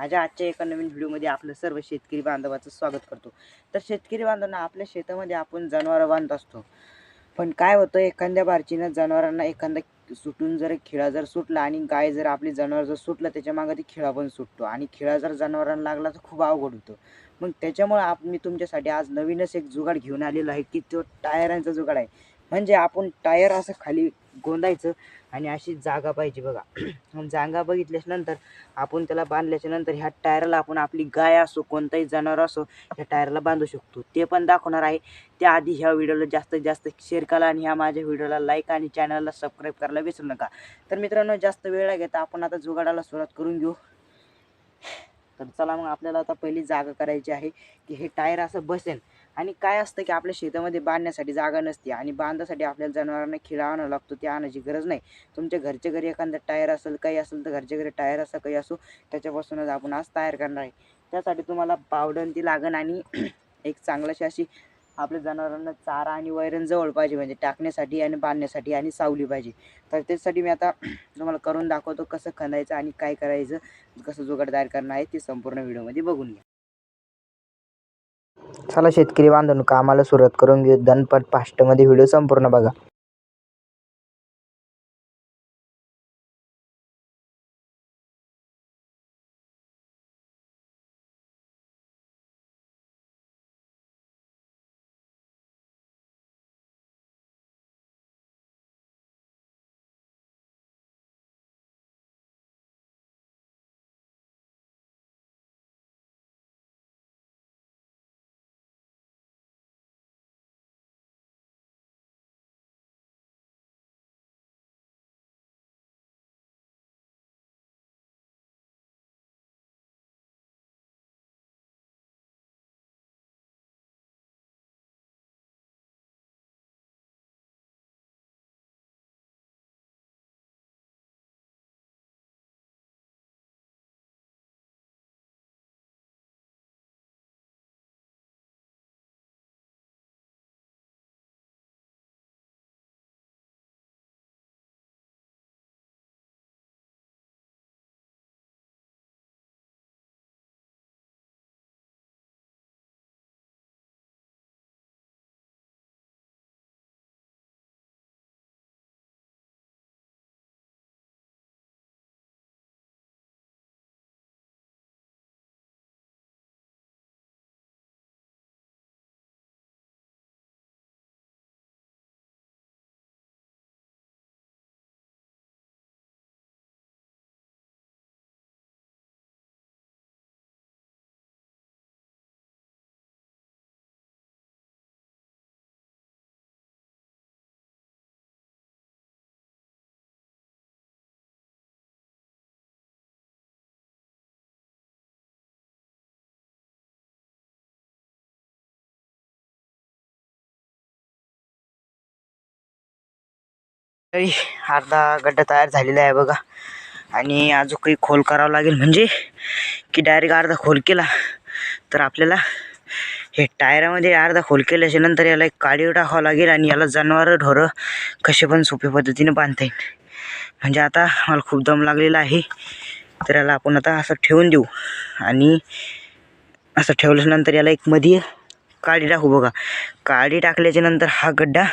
माझ्या आजच्या एका नवीन व्हिडिओमध्ये आपलं सर्व शेतकरी बांधवाचं स्वागत करतो. तर शेतकरी बांधवांना आपल्या शेतामध्ये आपण जनावरं बांधत असतो. पण काय होतं एखाद्या बारचीनं जनावरांना एखादा सुटून जर खिळा जर सुटला आणि गाय जर आपली जनावर जर सुटलं त्याच्यामागे ती खिळा पण सुटतो. आणि खिळा जर जनावरांना लागला तर खूप अवघड होतं. मग त्याच्यामुळं आप मी तुमच्यासाठी आज नवीनच एक जुगाड घेऊन आलेलो आहे की तो टायरांचा जुगाड आहे. म्हणजे आपण टायर असं खाली गोंदायचं आणि अशी जागा पाहिजे बघा. मग जागा बघितल्याच्या नंतर आपण त्याला बांधल्याच्या नंतर ह्या टायरला आपण आपली गाय असो कोणताही जनावर असो ह्या टायरला बांधू शकतो. ते पण दाखवणार आहे. त्याआधी ह्या व्हिडिओला जास्तीत जास्त शेअर करा आणि ह्या माझ्या व्हिडिओला लाईक आणि चॅनलला सबस्क्राईब करायला विसरू नका. तर मित्रांनो जास्त वेळ घेता. आपण आता जुगाडाला सुरुवात करून घेऊ. तर चला मग आपल्याला आता पहिली जागा करायची आहे की हे टायर असं बसेल. आणि काय असतं की आपल्या शेतामध्ये बांधण्यासाठी जागा नसते आणि बांधण्यासाठी आपल्याला जनावरांना खिळा आणावं लागतो ते आणायची गरज नाही. तुमच्या घरच्या घरी एखादा टायर असेल काही असेल तर घरच्या घरी टायर असं काही असो त्याच्यापासूनच आपण आज तयार करणार आहे. त्यासाठी तुम्हाला पावडन ती लागण आणि एक चांगल्याशी अशी आपल्या जनावरांना चारा आणि वैरण जवळ पाहिजे म्हणजे टाकण्यासाठी आणि बांधण्यासाठी आणि सावली पाहिजे. तर त्यासाठी मी आता तुम्हाला करून दाखवतो कसं खंदायचं आणि काय करायचं कसं जुगाड तयार करणं आहे ते संपूर्ण व्हिडिओमध्ये बघून घ्या. चला शेतकरी बांधवांनो कामाला सुरुवात करून घेऊ. दनपट फास्टमध्ये व्हिडिओ संपूर्ण बघा. अर्धा गड्डा तयार झालेला आहे बघा. आणि अजून काही खोल करावं लागेल म्हणजे की डायरेक्ट अर्धा खोल केला तर आपल्याला हे टायरामध्ये अर्धा खोल केल्याच्यानंतर याला एक काडीव टाकावं लागेल आणि याला जनावरं ढोरं कसे पण सोप्या पद्धतीने बांधता येईल. म्हणजे आता मला खूप दम लागलेला आहे. तर याला आपण आता असं ठेवून देऊ. आणि असं ठेवल्यानंतर याला एक मध्ये काडी टाकू बघा. काडी टाकल्याच्या नंतर हा गड्डा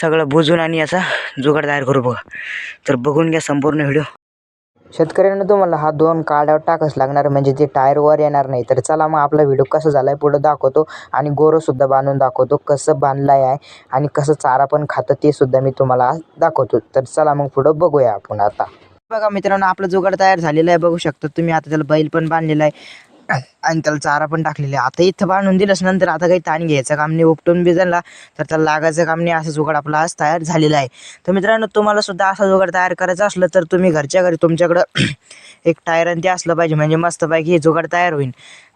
सगळं बुजून आणि याचा जुगाड तयार करू बघा. तर बघून घ्या संपूर्ण व्हिडिओ. शेतकऱ्यांना तुम्हाला हा दोन काड्यावर टाकच लागणार म्हणजे ते टायरवर येणार नाही. तर चला मग आपला व्हिडिओ कसं आहे पुढे दाखवतो आणि गोरंसुद्धा बांधून दाखवतो कसं बांधलाय आहे आणि कसं चारा पण खातं ते सुद्धा मी तुम्हाला आज दाखवतो. तर चला मग पुढं बघूया आपण आता. बघा मित्रांनो आपलं जुगाड तयार झालेलं आहे. बघू शकता तुम्ही आता त्याला बैल पण बांधलेला आहे. आणि त्याला चारा पण टाकलेला आहे. आता इथं बांधून दिलंच नंतर आता काही ताण घ्यायचं काम नाही. उपटून बी झाला तर त्याला लागायचं काम नाही. असं जुगाड आपला आज तयार झालेला आहे. तर मित्रांनो तुम्हाला सुद्धा असा जुगाड तयार करायचा असलं तर तुम्ही घरच्या घरी तुमच्याकडं एक टायर ते असलं पाहिजे. म्हणजे मस्तपैकी हे जुगाड तयार होईल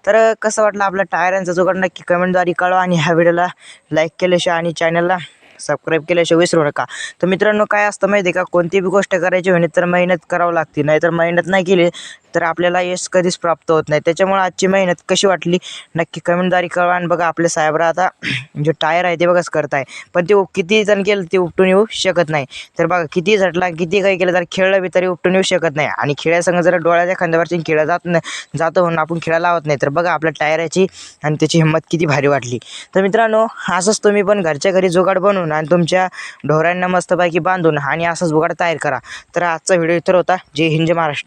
तर कसं वाटलं आपलं टायरांचा जुगाड नक्की कमेंटद्वारे कळवा आणि ह्या व्हिडिओला लाईक केल्याशिवाय आणि चॅनलला सबस्क्राईब केल्याशिवाय विसरू नका. तर मित्रांनो काय असतं माहिती आहे का? कोणती बी गोष्ट करायची म्हणे तर मेहनत करावं लागते. नाहीतर मेहनत नाही केली तर आपल्याला यश कधीच प्राप्त होत नाही. त्याच्यामुळे आजची मेहनत कशी वाटली? नक्की कमेंटद्वारे कळवा आणि बघा आपले साहेबरा आता जे टायर आहे ते बघाच करताय. पण ते किती जण केलं ते उपटून येऊ शकत नाही. तर बघा किती झटला किती काही केलं तर खेळलं बी तरी उपटून येऊ शकत नाही. आणि खेळासंग जर डोळ्याच्या खांद्यावरची खेळा जात नाही जातो म्हणून आपण खेळा लावत नाही. तर बघा आपल्या टायराची आणि त्याची हिंमत किती भारी वाटली. तर मित्रांनो असंच तुम्ही पण घरच्या घरी जुगाड बनवून आणि तुमच्या ढोरांना मस्तपैकी बांधून आणि असंच जुगाड तयार करा. तर आजचा व्हिडिओ इतर होता जय हिंद जय महाराष्ट्र.